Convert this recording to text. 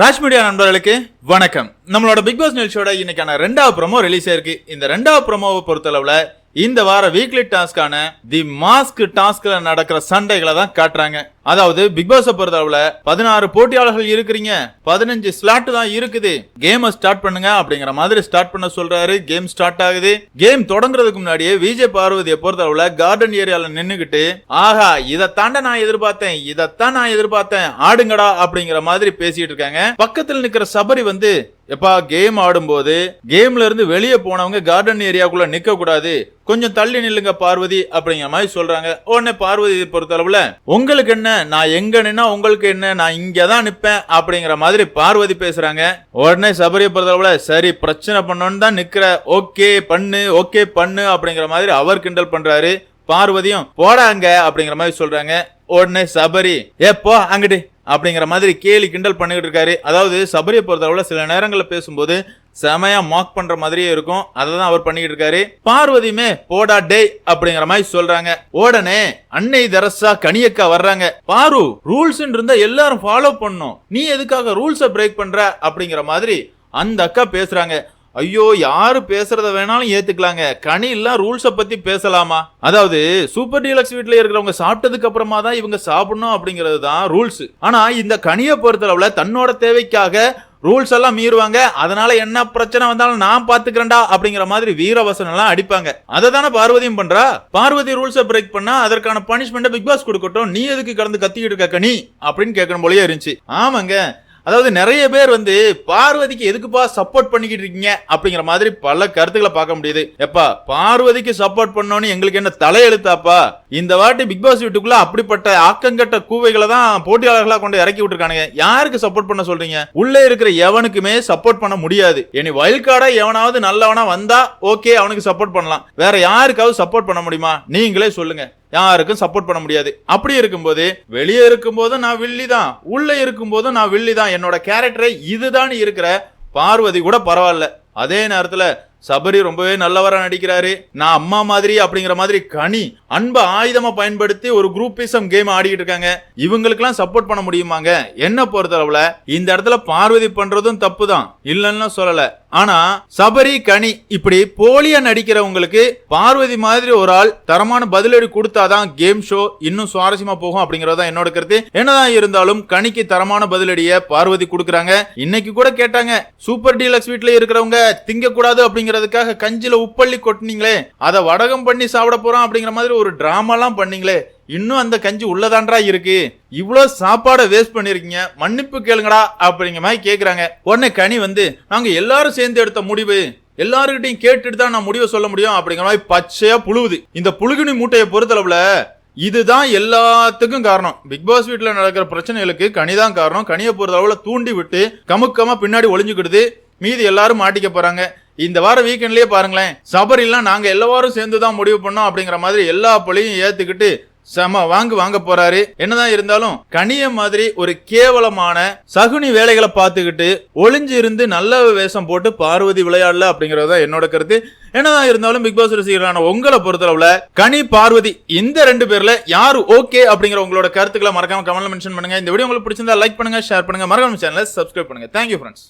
Raj media நண்பர்களுக்கு வணக்கம். நம்மளோட பிக் பாஸ் நிகழ்ச்சியோட இன்னைக்கான ரெண்டாவது ப்ரோமோ ரிலீஸ் ஆயிருக்கு இந்த ரெண்டாவது ப்ரோமோவை பொறுத்தளவில் இந்த வார வீக்லி டாஸ்கான தி மாஸ்க் டாஸ்க்ல நடக்கிற சண்டைகளை தான் காட்டுறாங்க. அதாவது பிக் பாஸ் பொறுத்தளவுல பதினாறு போட்டியாளர்கள் இருக்கிறீங்க. பதினஞ்சு ஸ்லாட் தான் இருக்குது. கேமை ஸ்டார்ட் பண்ணுங்க அப்படிங்கிற மாதிரி ஸ்டார்ட் பண்ண சொல்றாரு. கேம் ஸ்டார்ட் ஆகுது. கேம் தொடங்குறதுக்கு முன்னாடியே விஜய் பார்வதியை பொறுத்தளவுல கார்டன் ஏரியால நின்னுகிட்டு ஆஹா இதைத்தாண்ட நான் எதிர்பார்த்தேன். இதைத்தான் நான் எதிர்பார்த்தேன். ஆடுங்கடா அப்படிங்கிற மாதிரி பேசிட்டு இருக்காங்க. பக்கத்தில் நிக்கிற சபரி வந்து எப்பா கேம் ஆடும்போது கேம்ல இருந்து வெளியே போனவங்க கார்டன் ஏரியாக்குள்ள நிக்க கூடாது கொஞ்சம் தள்ளி நில்லுங்க பார்வதி அப்படிங்கிற மாதிரி சொல்றாங்க. உடனே பார்வதி பொறுத்தளவுல உங்களுக்கு என்ன? நான் எங்க நின்னா உங்களுக்கு என்ன? நான் இங்க தான் நிப்பேன் அப்படிங்கிற மாதிரி பார்வதி பேசுறாங்க. உடனே சபரியை பொறுத்தளவுல சரி பிரச்சனை பண்ணோன்னு தான் நிக்கிற. ஓகே பண்ணு ஓகே பண்ணு அப்படிங்கிற மாதிரி அவர் கிண்டல் பண்றாரு. பார்வதியும் போடாங்க அப்படிங்கிற மாதிரி சொல்றாங்க. உடனே சபரி ஏ போ அங்கிட்டு. அப்படிங்கிற மாதிரி கேலி கிண்டல் பண்ணிக்கிட்டு இருக்காரு. அதாவது சபரியை பொறுத்தளவில் சில நேரங்களில் பேசும்போது செமையா மாக் பண்ற மாதிரியே இருக்கும். அதை தான் அவர் பண்ணிக்கிட்டு இருக்காரு. பார்வதியுமே போடா டே அப்படிங்கிற மாதிரி சொல்றாங்க. உடனே அன்னை தரசா கனியக்கா வர்றாங்க. பாரு ரூல்ஸ் இருந்தா எல்லாரும் ஃபாலோ பண்ணும் நீ எதுக்காக ரூல்ஸை பிரேக் பண்ற? அப்படிங்கிற மாதிரி அந்த அக்கா பேசுறாங்க. ஐயோ யாரு பேசுறத வேணாலும் ஏத்துக்கலாங்க. கனி எல்லாம் ரூல்ஸை பத்தி பேசலாமா? அதாவது சூப்பர் டீலக்ஸ் வீட்டில் இருக்கிறவங்க சாப்பிட்டதுக்கு அப்புறமா தான் இவங்க சாப்பிடணும் அப்படிங்கிறது தான் ரூல்ஸ். ஆனா இந்த கனியை பொறுத்தளவுல தன்னோட தேவைக்காக ரூல்ஸ் எல்லாம் மீறுவாங்க. அதனால என்ன பிரச்சனை வந்தாலும் நான் பாத்துக்கிறேன்டா அப்படிங்கிற மாதிரி வீரவசனம் எல்லாம் அடிப்பாங்க. அதை தானே பார்வதியும் பண்றா? பார்வதி ரூல்ஸை பிரேக் பண்ணா அதற்கான பனிஷ்மெண்ட் பிக் பாஸ் கொடுக்கட்டும். நீ எதுக்கு கடந்து கத்திக்கிட்டு இருக்க கனி? அப்படின்னு கேட்கணும் போலயே இருந்துச்சு. ஆமாங்க. அதாவது நிறைய பேர் வந்து பார்வதிக்கு எதுக்குப்பா சப்போர்ட் பண்ணிக்கிட்டு இருக்கீங்க? அப்படிங்கிற மாதிரி பல கருத்துக்களை பார்க்க முடியுது. எப்பா பார்வதிக்கு சப்போர்ட் பண்ணோன்னு எங்களுக்கு என்ன தலையெழுத்தாப்பா? இந்த வாட்டி பிக் பாஸ் வீட்டுக்குள்ள அப்படிப்பட்ட ஆக்கங்கட்ட கூவைகளை தான் போட்டியாளர்களா கொண்டு இறக்கி விட்டுருக்கானுங்க. யாருக்கு சப்போர்ட் பண்ண சொல்றீங்க? உள்ளே இருக்கிற எவனுக்குமே சப்போர்ட் பண்ண முடியாது. இனி வைல்ட் கார்டா எவனாவது நல்லவனா வந்தா ஓகே அவனுக்கு சப்போர்ட் பண்ணலாம். வேற யாருக்காவது சப்போர்ட் பண்ண முடியுமா? நீங்களே சொல்லுங்க. யாருக்கும் சப்போர்ட் பண்ண முடியாது. அப்படி இருக்கும்போது வெளியே இருக்கும்போது நான் வில்லி தான். உள்ள இருக்கும்போது நான் வில்லி தான். என்னோட கேரக்டரை இதுதான் இருக்கிற பார்வதி கூட பரவாயில்ல. அதே நேரத்துல சபரி ரொம்பவே நல்லவரா நடிக்கிறாரு. நான் அம்மா மாதிரி அப்படிங்கிற மாதிரி கனி அன்பை ஆயுதமா பயன்படுத்தி ஒரு குரூப்பிசம் கேம் ஆடிக்கிட்டு இருக்காங்க. இவங்களுக்கெல்லாம் சப்போர்ட் பண்ண முடியுமாங்க? என்ன பொறுத்தளவுல இந்த இடத்துல பார்வதி பண்றதும் தப்பு தான் இல்லைன்னு சொல்லல. ஆனா சபரி கனி இப்படி போலியா நடிக்கிறவங்களுக்கு பார்வதி மாதிரி ஒரு ஆள் தரமான பதிலடி கொடுத்தாதான் கேம் ஷோ இன்னும் சுவாரஸ்யமா போகும் அப்படிங்கறதா என்னோட கருத்து. என்னதான் இருந்தாலும் கனிக்கு தரமான பதிலடிய பார்வதி கொடுக்கறாங்க. இன்னைக்கு கூட கேட்டாங்க சூப்பர் டீலக்ஸ் வீட்டுல இருக்கிறவங்க திங்க கூடாது அப்படிங்கறதுக்காக கஞ்சில உப்பள்ளி கொட்டினீங்களே அதை வடகம் பண்ணி சாப்பிட போறோம் அப்படிங்கிற மாதிரி ஒரு டிராமாலாம் பண்ணீங்களே இன்னும் அந்த கஞ்சி உள்ளதான்றா இருக்கு? இவ்வளோ சாப்பாடை வேஸ்ட் பண்ணிருக்கீங்க மன்னிப்பு கேளுங்கடா அப்படிங்கிற மாதிரி கேட்குறாங்க உடனே கனி வந்து நாங்கள் எல்லாரும் சேர்ந்து எடுத்த முடிவு. எல்லாருக்கிட்டையும் கேட்டுட்டு தான் நான் முடிவை சொல்ல முடியும் அப்படிங்கிற மாதிரி பச்சையா புழுவுது. இந்த புழுகுனி மூட்டையை பொறுத்தளவுல இதுதான் எல்லாத்துக்கும் காரணம். பிக் பாஸ் வீட்டில் நடக்கிற பிரச்சனைகளுக்கு கனிதான் காரணம். கனியை பொறுத்தளவுல தூண்டி விட்டு கமுக்கமா பின்னாடி ஒளிஞ்சுக்கிடுது. மீதி எல்லாரும் மாட்டிக்க போறாங்க. இந்த வார வீக்கெண்ட்லயே பாருங்களேன் சபரிலாம் நாங்க எல்லாரும் சேர்ந்து தான் முடிவு பண்ணோம் அப்படிங்கிற மாதிரி எல்லா பழியும் ஏத்துக்கிட்டு செம வாங்கு வாங்க போறாரு. என்னதான் இருந்தாலும் கனிய மாதிரி ஒரு கேவலமான சகுனி வேலைகளை பார்த்துக்கிட்டு ஒளிஞ்சு இருந்து நல்ல வேஷம் போட்டு பார்வதி விளையாடல அப்படிங்கறத என்னோட கருத்து. என்னதான் இருந்தாலும் பிக் பாஸ் ரசிகர்களான உங்களை பொறுத்தளவுல கனி பார்வதி இந்த ரெண்டு பேர்ல யாரு ஓகே அப்படிங்கிற உங்களோட கருத்துக்களை மறக்காம கமெண்ட்ல மென்ஷன் பண்ணுங்க. இந்த வீடியோ உங்களுக்கு பிடிச்சிருந்தா லைக் பண்ணுங்க ஷேர் பண்ணுங்க. மறக்காம சேனலை சப்ஸ்கிரைப் பண்ணுங்க. Thank you friends